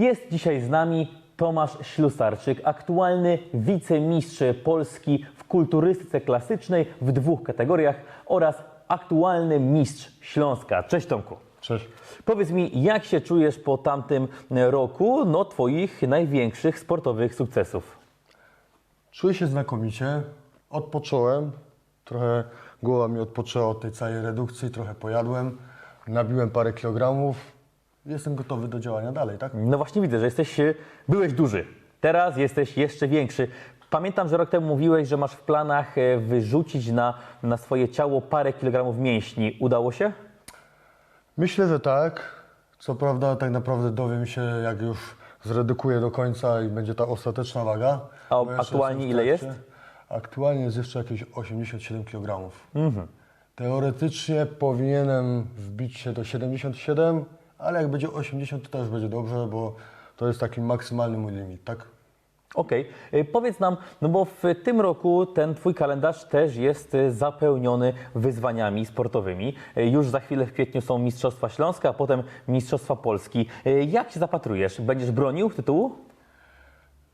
Jest dzisiaj z nami Tomasz Ślusarczyk, aktualny wicemistrz Polski w kulturystyce klasycznej w dwóch kategoriach oraz aktualny mistrz Śląska. Cześć Tomku. Cześć. Powiedz mi, jak się czujesz po tamtym roku, no twoich największych sportowych sukcesów? Czuję się znakomicie. Odpocząłem. Trochę głowa mi odpoczęła od tej całej redukcji, trochę pojadłem. Nabiłem parę kilogramów. Jestem gotowy do działania dalej, tak? No właśnie widzę, że jesteś, e, byłeś duży, teraz jesteś jeszcze większy. Pamiętam, że rok temu mówiłeś, że masz w planach e, wyrzucić na, na swoje ciało parę kilogramów mięśni. Udało się? Myślę, że tak. Co prawda, tak naprawdę dowiem się, jak już zredukuję do końca i będzie ta ostateczna waga. A aktualnie ile trakcie. Aktualnie jest jeszcze jakieś 87 kg. Teoretycznie powinienem wbić się do 77, ale jak będzie 80, to też będzie dobrze, bo to jest taki maksymalny mój limit, tak? Okej, E, powiedz nam, no bo w tym roku ten twój kalendarz też jest e, zapełniony wyzwaniami sportowymi. E, Już za chwilę w kwietniu są Mistrzostwa Śląska, a potem Mistrzostwa Polski. Jak się zapatrujesz? Będziesz bronił tytułu?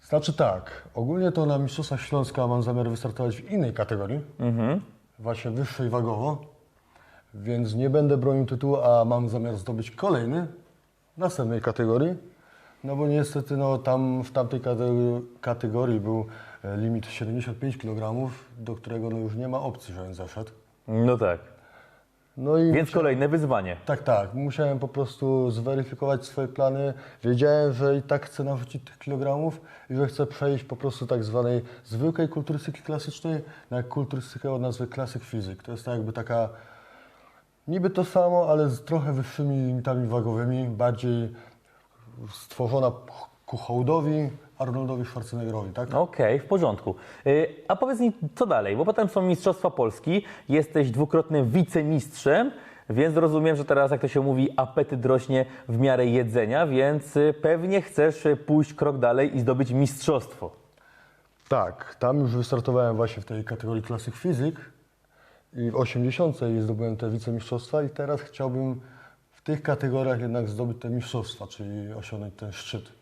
Znaczy tak, ogólnie to na Mistrzostwach Śląska mam zamiar wystartować w innej kategorii, właśnie wyższej wagowo, więc nie będę bronił tytułu, a mam zamiar zdobyć kolejny w następnej kategorii, no bo niestety no, tam w tamtej kategorii, był e, limit 75 kg, do którego no, już nie ma opcji, żebym zeszedł. No tak. No i Więc kolejne wyzwanie. tak, tak. Musiałem po prostu zweryfikować swoje plany. Wiedziałem, że i tak chcę narzucić tych kilogramów i że chcę przejść po prostu tak zwanej zwykłej kulturystyki klasycznej na kulturystykę o nazwie klasyk fizyk. To jest tak jakby taka niby to samo, ale z trochę wyższymi limitami wagowymi, bardziej stworzona ku hołdowi Arnoldowi Schwarzeneggerowi, tak? Okej, w porządku. Y, A powiedz mi, co dalej? Bo potem są Mistrzostwa Polski, jesteś dwukrotnym wicemistrzem, więc rozumiem, że teraz, jak to się mówi, apetyt rośnie w miarę jedzenia, więc y, pewnie chcesz y, pójść krok dalej i zdobyć mistrzostwo. Tak, tam już wystartowałem właśnie w tej kategorii klasyk fizyk i w 80 zdobyłem te wicemistrzostwa i teraz chciałbym w tych kategoriach jednak zdobyć te mistrzostwa, czyli osiągnąć ten szczyt.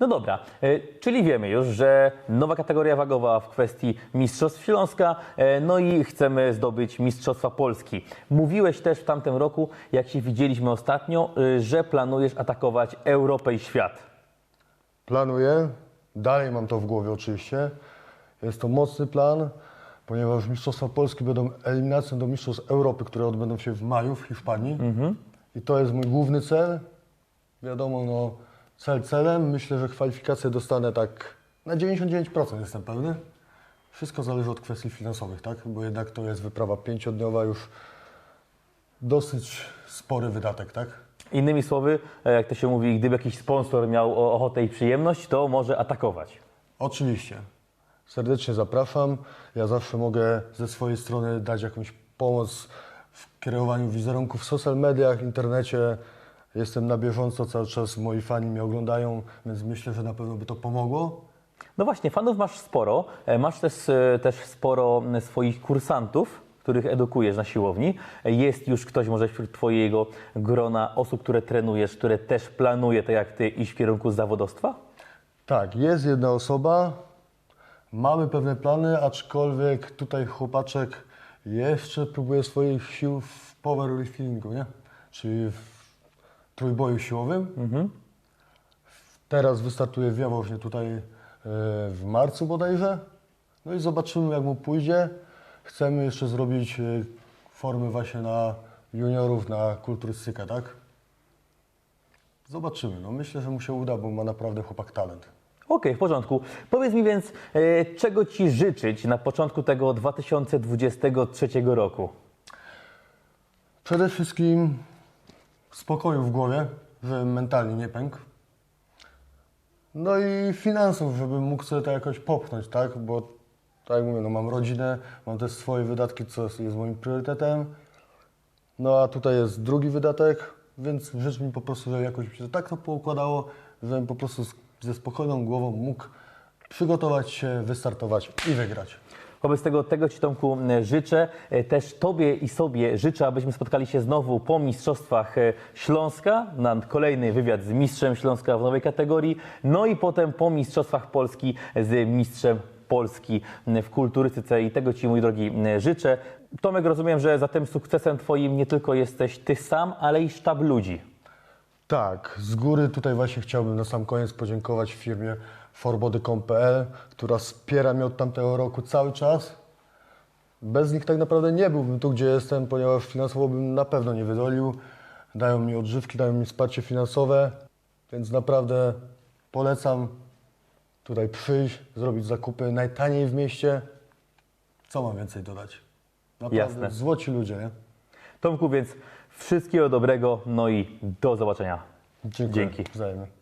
No dobra, y, czyli wiemy już, że nowa kategoria wagowa w kwestii Mistrzostw Śląska, y, no i chcemy zdobyć Mistrzostwa Polski. Mówiłeś też w tamtym roku, jak się widzieliśmy ostatnio, y, że planujesz atakować Europę i świat. Planuję, dalej mam to w głowie oczywiście, jest to mocny plan, ponieważ Mistrzostwa Polski będą eliminacją do Mistrzostw Europy, które odbędą się w maju w Hiszpanii i to jest mój główny cel. Wiadomo, no cel celem, myślę, że kwalifikacje dostanę tak na 99% jestem pewny. Wszystko zależy od kwestii finansowych, tak? Bo jednak to jest wyprawa pięciodniowa, już dosyć spory wydatek, tak? Innymi słowy, e, jak to się mówi, gdyby jakiś sponsor miał ochotę i przyjemność, to może atakować. Oczywiście. Serdecznie zapraszam. Ja zawsze mogę ze swojej strony dać jakąś pomoc w kreowaniu wizerunku w social mediach, internecie. Jestem na bieżąco, cały czas moi fani mnie oglądają, więc myślę, że na pewno by to pomogło. No właśnie, fanów masz sporo. E, Masz też, e, też sporo swoich kursantów, których edukujesz na siłowni. E, Jest już ktoś może wśród Twojego grona osób, które trenujesz, które też planuje, tak jak Ty, iść w kierunku zawodowstwa? Tak, jest jedna osoba, mamy pewne plany, aczkolwiek tutaj chłopaczek jeszcze próbuje swoich sił w powerliftingu, nie? Czyli w trójboju siłowym. Teraz wystartuje w Jaworznie tutaj e, w marcu bodajże. No i zobaczymy jak mu pójdzie. Chcemy jeszcze zrobić e, formy właśnie na juniorów, na kulturystykę, tak? Zobaczymy. No myślę, że mu się uda, bo ma naprawdę chłopak talent. Okej, w porządku. Powiedz mi więc, e, czego Ci życzyć na początku tego 2023 roku? Przede wszystkim spokoju w głowie, żebym mentalnie nie pękł. No i finansów, żebym mógł sobie to jakoś popchnąć, tak? Bo tak jak mówię, no mam rodzinę, mam też swoje wydatki, co jest jest moim priorytetem. No a tutaj jest drugi wydatek, więc życzę mi po prostu, żeby jakoś mi się tak to poukładało, żebym po prostu ze spokojną głową mógł przygotować się, wystartować i wygrać. Wobec tego, tego Ci Tomku e, życzę. E, Też Tobie i sobie życzę, abyśmy spotkali się znowu po Mistrzostwach e, Śląska na kolejny wywiad z Mistrzem Śląska w nowej kategorii, no i potem po Mistrzostwach Polski z Mistrzem Polski w kulturystyce i tego Ci, mój drogi, życzę. Tomek, rozumiem, że za tym sukcesem Twoim nie tylko jesteś Ty sam, ale i sztab ludzi. Tak, z góry tutaj właśnie chciałbym na sam koniec podziękować firmie forbody.pl, która wspiera mnie od tamtego roku cały czas. Bez nich tak naprawdę nie byłbym tu, gdzie jestem, ponieważ finansowo bym na pewno nie wydolił. Dają mi odżywki, dają mi wsparcie finansowe, więc naprawdę polecam tutaj przyjść, zrobić zakupy najtaniej w mieście. Co mam więcej dodać? Naprawdę Jasne. złoci ludzie, nie? Tomku, więc wszystkiego dobrego, no i do zobaczenia. Dziękuję. Dzięki. Wzajemnie.